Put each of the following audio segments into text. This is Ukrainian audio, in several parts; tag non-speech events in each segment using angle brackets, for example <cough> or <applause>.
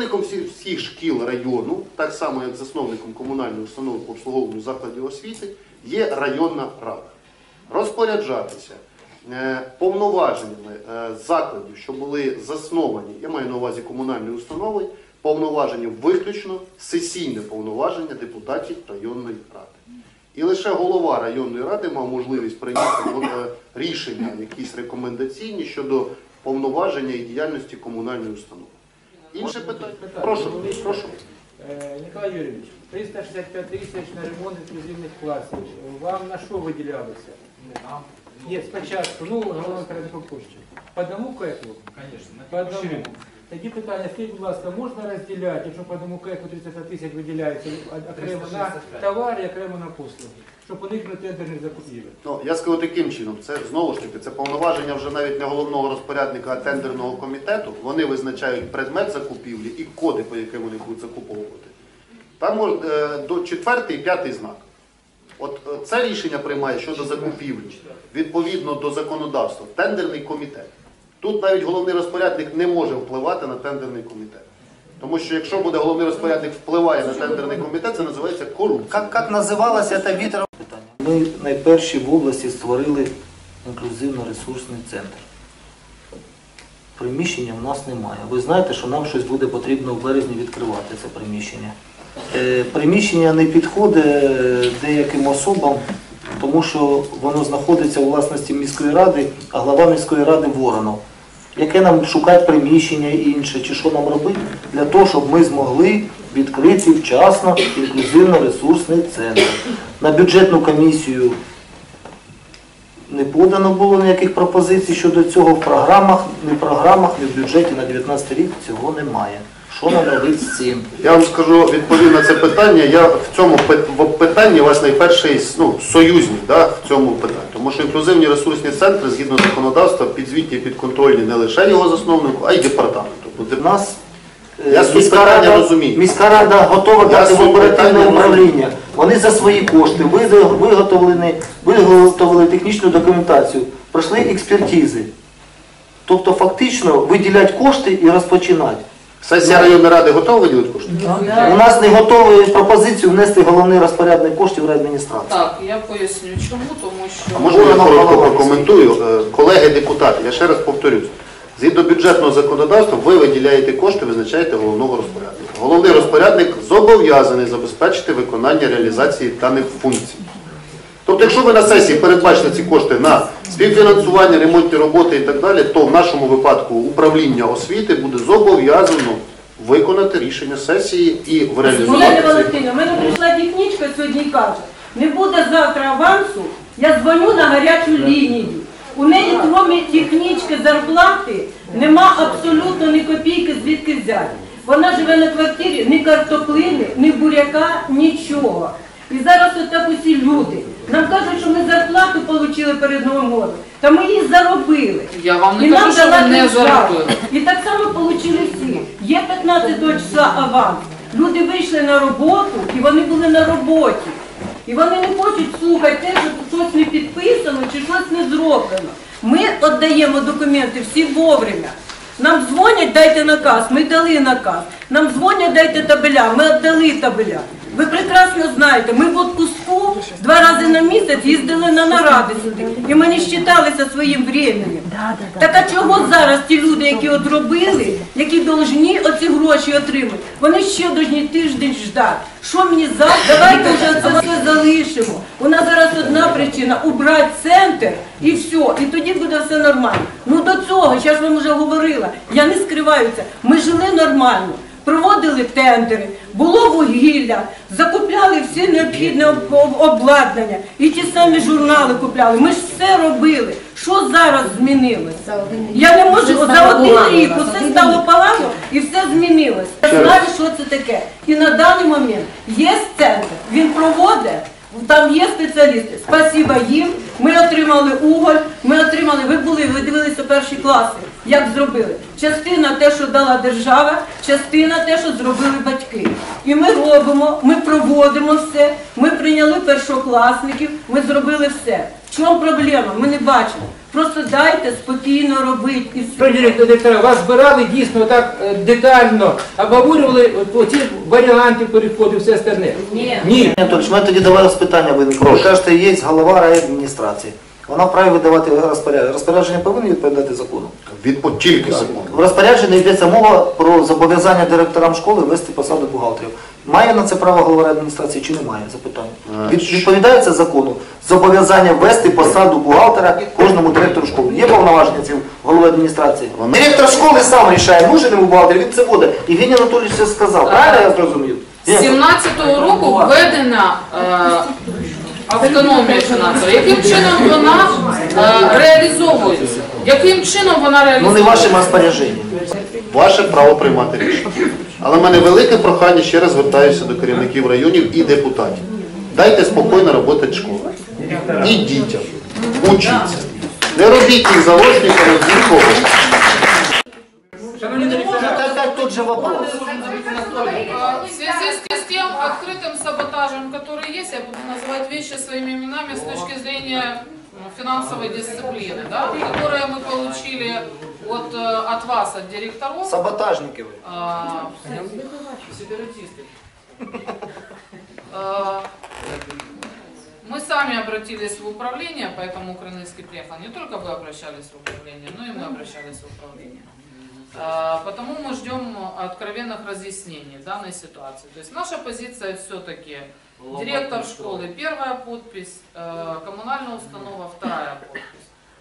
Засновником всіх, шкіл району, так само як засновником комунальної установи по обслуговуванню закладів освіти, є районна рада. Розпоряджатися е, повноваженнями е, закладів, що були засновані, я маю на увазі комунальної установи, повноваження виключно сесійне повноваження депутатів районної ради. І лише голова районної ради мав можливість прийняти е, рішення, якісь рекомендаційні щодо повноваження і діяльності комунальної установи. Інше питання. Прошу, прошу. Е, Ніколай Юрійович, 365 тисяч на ремонт інклюзивних класів. Вам на що виділялося? Ні, спочатку, ну, головне перед. По одному кеку? Конечно, По одному. Тоді питання, скажіть, будь ласка, можна розділяти, якщо по одному кеку 35 тисяч виділяється окремо на 365. товари, окремо на послуги, щоб уникнути тендерних закупівель? Ну, я скажу таким чином, це знову ж таки, це повноваження вже навіть не головного розпорядника, а тендерного комітету. Вони визначають предмет закупівлі і коди, по яким вони будуть закуповувати. Там мож- е, до четвертий і п'ятий знак. От е, це рішення приймає щодо закупівлі відповідно до законодавства, тендерний комітет. Тут навіть головний розпорядник не може впливати на тендерний комітет. Тому що якщо буде головний розпорядник впливає на тендерний комітет, це називається корупція. Как, как називалося це вітер? Ми найперші в області створили інклюзивно-ресурсний центр. Приміщення в нас немає. Ви знаєте, що нам щось буде потрібно в березні відкривати це приміщення. Е, Приміщення не підходить е, деяким особам, тому що воно знаходиться у власності міської ради, а глава міської ради Воронов. Яке нам шукати приміщення інше, чи що нам робити для того, щоб ми змогли відкрити вчасно інклюзивно-ресурсний центр. На бюджетну комісію не подано було ніяких пропозицій щодо цього в програмах, ні в програмах, ні в бюджеті на 2019 рік цього немає. Що нам робити з цим? Я вам скажу відповім на це питання. Я в цьому питанні у вас найперший ну, союзник да, в цьому питанні. Тому що інклюзивні ресурсні центри, згідно законодавства, підзвітні і підконтрольні не лише його засновнику, а й департаменту. Бо У нас е, Я суть міська рада, розумію. міська рада готова Я дати в оперативне управління. Вони за свої кошти виготовлені, виготовили технічну документацію, пройшли експертизи. Тобто фактично виділяти кошти і розпочинати. Сесія районної ради готова виділити кошти? У нас не готові пропозицію внести головний розпорядник коштів райадміністрації. Так, я поясню чому, тому що А можна я коротко прокоментую? Е, Колеги депутати, я ще раз повторюсь. Згідно бюджетного законодавства, ви виділяєте кошти, визначаєте головного розпорядника. Головний розпорядник зобов'язаний забезпечити виконання реалізації даних функцій. Тобто, якщо ви на сесії передбачите ці кошти на співфінансування, ремонтні роботи і так далі, то в нашому випадку управління освіти буде зобов'язано виконати рішення сесії і в реалізувати Валентина, в мене прийшла дівничка сьогодні і каже, не буде завтра авансу, я дзвоню на гарячу лінію. У неї, крім технічки зарплати, нема абсолютно ні копійки звідки взяти. Вона живе на квартирі, ні картоплини, ні буряка, нічого. І зараз отак усі люди. Нам кажуть, що ми зарплату отримали перед Новим роком. Та ми її заробили. я вам І не кажу, нам що ви дала не держава. заробили. І так само отримали всі. Є 15 числа аванс. Люди вийшли на роботу і вони були на роботі. І вони не хочуть слухати те, що щось не підписано чи щось не зроблено. Ми віддаємо документи всі вовремя. Нам дзвонять, дайте наказ, ми дали наказ. Нам дзвонять, дайте табеля, ми віддали табеля. Ви прекрасно знаєте, ми в отпуску два рази на місяць їздили на наради сюди. І ми не щиталися своїм временем. Так а чого зараз ті люди, які от робили, які повинні оці гроші отримати, вони ще повинні тиждень ждати. Що мені завтра? Давайте вже це все залишимо. У нас зараз одна причина убрати центр і все. І тоді буде все нормально. Ну до цього, я ж вам вже говорила, я не скриваюся. Ми жили нормально. Проводили тендери, було вугілля, закупляли всі необхідне об- об- обладнання і ті самі журнали купляли. Ми ж все робили. Що зараз змінилося? Я не можу за один рік усе стало погано і все змінилось. Я знаю, що це таке. І на даний момент є центр, він проводить. Там є спеціалісти. Спасіба їм. Ми отримали уголь, ми отримали, ви були, ви дивилися перші класи. Як зробили. Частина те, що дала держава, частина те, що зробили батьки. І ми робимо, ми проводимо все, ми прийняли першокласників, ми зробили все. В чому проблема? Ми не бачимо. Просто дайте спокійно робити і все. Директора, вас збирали дійсно так е, детально, обговорювали оці варіанти переходу, все остальне. Ні. Ні. Анатолійович, у мене тоді до вас питання виникло. Ви кажете, є голова райадміністрації. Вона вправі видавати розпорядження. Розпорядження повинні відповідати закону. Від тільки закон. В розпорядженні йдеться мова про зобов'язання директорам школи вести посаду бухгалтерів. Має на це право голова адміністрації чи не має? Запитання. Е, Від, відповідає це закону. Зобов'язання вести посаду бухгалтера кожному директору школи. Є повноваження цим голови адміністрації. Воно- Директор школи сам рішає, нужен йому бухгалтер, він це буде. І Євгеній Анатолійович це сказав. Правильно я зрозумів? З 17-го року введена е, автономія фінансова. Яким чином вона е, реалізовується? Яким чином вона Ну не реалізовується? вашим розпорядженням. Ваше право приймати рішення. Але в мене велике прохання, ще раз звертаюся до керівників районів і депутатів. Дайте спокійно роботи школи. І дітям. Учіться. Не робіть їх заложниками нікого. Тут же вопрос. Э, В связи с тем открытым саботажем, который есть, я буду называть вещи своими именами с точки зрения ну, финансовой дисциплины, да, которые мы получили от, э, от вас, от директоров. Саботажники ви. А, Сепаратисты. А, Мы сами обратились в управление, поэтому Крынельский приехал. Не только вы обращались в управление, но и мы обращались в управление. А, Потому мы ждем откровенных разъяснений данной ситуации. То есть наша позиция все-таки директор школы первая подпись, э, коммунальная установа вторая подпись.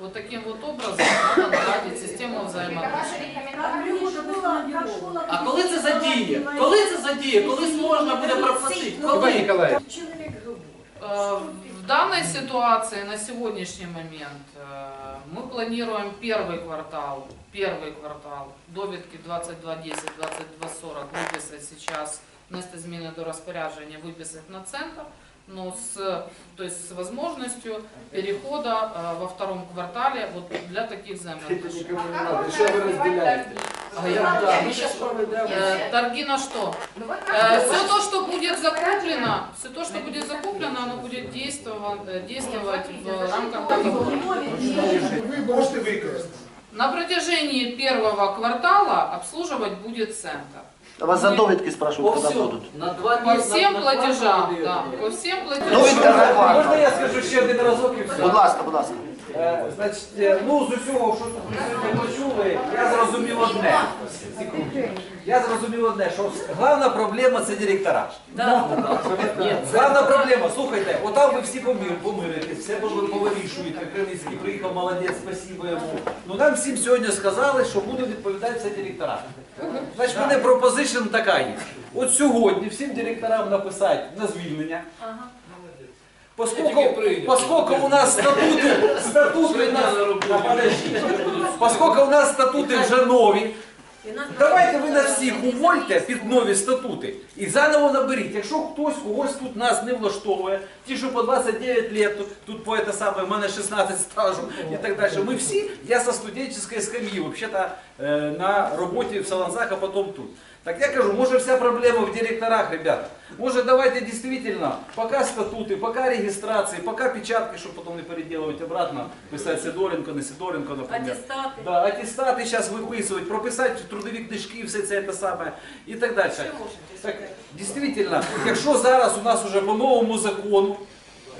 Вот таким вот образом надо наладить систему взаимоотношений. А коли це задіє? Коли це задіє? Коли можна буде проплатити? Іван Коли? Ніколаєвич, Э, В данной ситуации на сегодняшний момент э, мы планируем первый квартал, первый квартал, довідки 22.10, 22.40 выписать сейчас, внести зміни до розпорядження, выписать на центр, но с, то есть с возможностью перехода э, во втором квартале вот для таких взаимоотношений. що ви розділяєте? А я- Да, ми зараз проведемо. Э, Торги на что? все то, что будет закуплено, все то, что будет закуплено, оно будет действовать, э, действовать в рамках договора. На протяжении первого квартала обслуживать будет центр. А вас за довідки спрашивают, По когда всьому. будут. На два По дні. всем на- на два платежам, періоди. да, по всем Довідка платежам. не Можна важна. я скажу ще один разок і все? Будь ласка, будь ласка. Е, Значить, е, ну з усього, що тут ми сьогодні почули, я зрозумів одне. Секунду. Я зрозумів одне, що головна проблема це директора. Головна проблема, слухайте, отам ви всі помир, помиритесь, все ви повирішуєте. Кривницький приїхав, молодець, спасибо йому. Ну нам всім сьогодні сказали, що будуть відповідати все директора. Значить, в мене пропозиція така є. От сьогодні всім директорам написати на звільнення. Поскольку, поскольку у нас статути, <laughs> статути нас, поскольку у нас статути вже нові, давайте ви нас всіх увольте під нові статути і заново наберіть. Якщо хтось когось тут нас не влаштовує, ті, що по 29 лет, тут, тут по це саме, в мене 16 стажу і так далі. Ми всі, я со студенческой скам'ї, взагалі е, на роботі в Саланзах, а потім тут. Так я кажу, може вся проблема в директорах, ребята. Може давайте действительно, пока статути, пока реєстрації, пока печатки, щоб потім не переделывать обратно, писати Сидоренко, не Сидоренко, наприклад. Аттестати. Да, аттестати зараз виписують, прописати трудові книжки, все це те саме і так далі. Так, дійсно, якщо зараз у нас уже по новому закону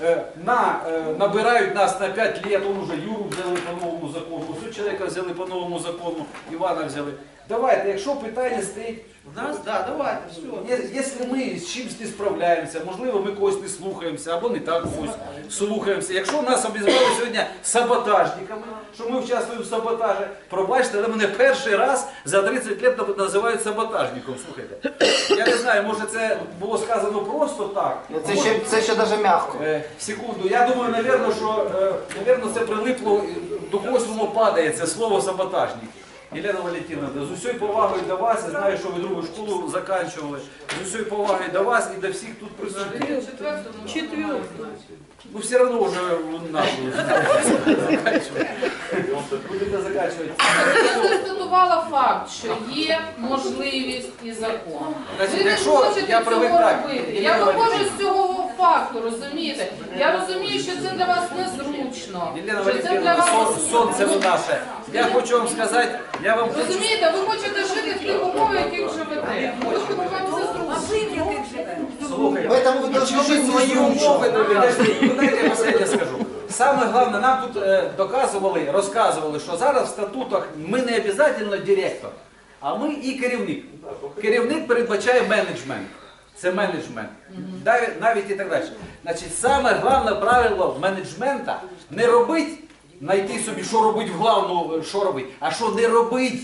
е, на, е, набирають нас на 5 лет, он уже Юру взяли по новому закону, цього чоловіка взяли по новому закону, Івана взяли. Давайте, якщо питання стоїть У нас, да, давайте, все. Є- Якщо ми з чимось не справляємося, можливо, ми когось не слухаємося або не так когось слухаємося. Якщо нас обізвали сьогодні саботажниками, що ми участвуємо в саботажі, пробачте, але мене перший раз за 30 років називають саботажником. Слухайте. Я не знаю, може це було сказано просто так. Це ще, це ще даже м'яко. Е, секунду, я думаю, напевно, що е, напевно, це прилипло, е, до когось воно падає, це слово саботажник. Єлена Валентиновна, з усією повагою до вас, я знаю, що ви другу школу закінчували, з усією повагою до вас і до всіх тут присутніх. Четвертую, ну, все равно уже нашу заканчивать. Будете заканчивать. Я констатувала факт, що є можливість і закон. Ви не хочете цього робити. Я виходжу з цього факту, розумієте? Я розумію, що це для вас незручно. Єлена що це для Валентиновна, вас сон- сонце ви наше. Я хочу вам сказати, я вам хочу Розумієте, ви хочете жити в тих умовах, яких живете. Тому що вам це зручно. Слухайте, Поэтому вы должны жить свої своим умови, ну, підожди, ну, дайте я останнє скажу. Саме головне, нам тут е, доказували, розказували, що зараз в статутах ми не обов'язково директор, а ми і керівник. Керівник передбачає менеджмент. Це менеджмент. Навіть, і так далі. Значить, саме головне правило менеджмента не робить, знайти собі, що робить в главну, що робить, а що не робить.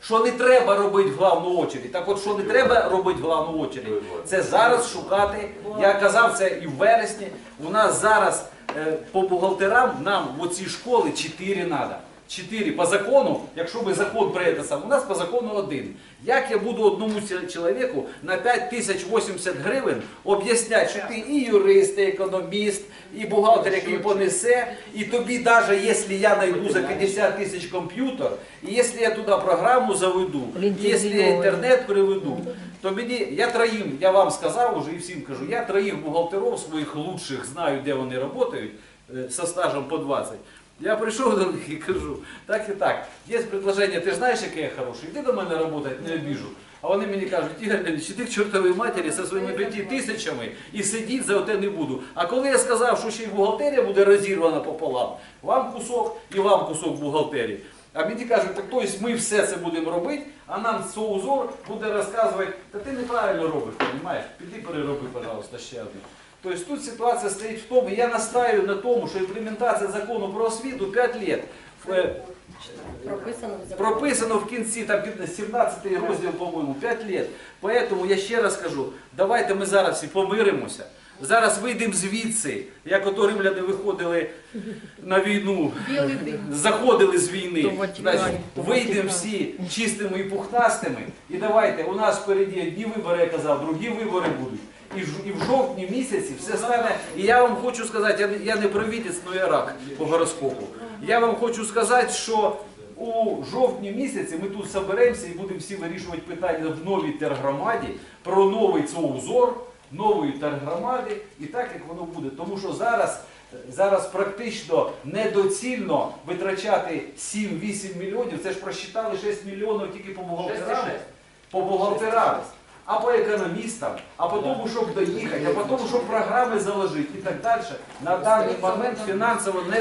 Що не треба робити в главну очередь. Так от, що не треба робити в главну очередь, це зараз шукати. Я казав це і в вересні. У нас зараз е, по бухгалтерам нам в оці школи 4 треба. Чотири по закону, якщо би закон прийде сам, у нас по закону один. Як я буду одному чоловіку на 5 тисяч 80 гривень об'ясняти, що ти і юрист, і економіст, і бухгалтер, який понесе, і тобі, навіть якщо я знайду за 50 тисяч комп'ютер, і якщо я туди програму заведу, і якщо я інтернет приведу, то мені, я троїм, я вам сказав уже і всім кажу, я троїх бухгалтерів своїх лучших знаю, де вони працюють, е, со стажем по 20. Я прийшов до них і кажу, так і так, є предложення, ти ж знаєш, який я хороший, іди до мене працювати, не обіжу. А вони мені кажуть, Ігор Леонідович, іди к чортовій матері зі своїми п'яти тисячами і сидіть за оте не буду. А коли я сказав, що ще й бухгалтерія буде розірвана пополам, вам кусок і вам кусок бухгалтерії. А мені кажуть, так тобто ми все це будемо робити, а нам соузор буде розказувати, та ти неправильно робиш, розумієш? Піди перероби, пожалуйста, ще один. Тобто тут ситуація стоїть в тому, я настаю на тому, що імплементація закону про освіту 5 років. Е, Прописано в кінці, там 17 розділ, по-моєму, 5 років. Поэтому я ще раз кажу, давайте ми зараз всі помиримося. Зараз вийдемо звідси, як ото римляни виходили на війну, заходили з війни. Вийдемо всі чистими і пухнастими. І давайте, у нас впереді одні вибори, я казав, другі вибори будуть. І в, і в жовтні місяці все стане. І я вам хочу сказати, я, не- провідець, але я рак по гороскопу. Я вам хочу сказати, що у жовтні місяці ми тут соберемося і будемо всі вирішувати питання в новій тергромаді про новий ЦОУЗОР, нової тергромади і так, як воно буде. Тому що зараз, зараз практично недоцільно витрачати 7-8 мільйонів. Це ж просчитали 6 мільйонів тільки по бухгалтерам. По бухгалтерам. А по економістам, а по тому, щоб доїхати, а по тому, щоб програми заложити і так далі. На даний момент фінансово мільйони.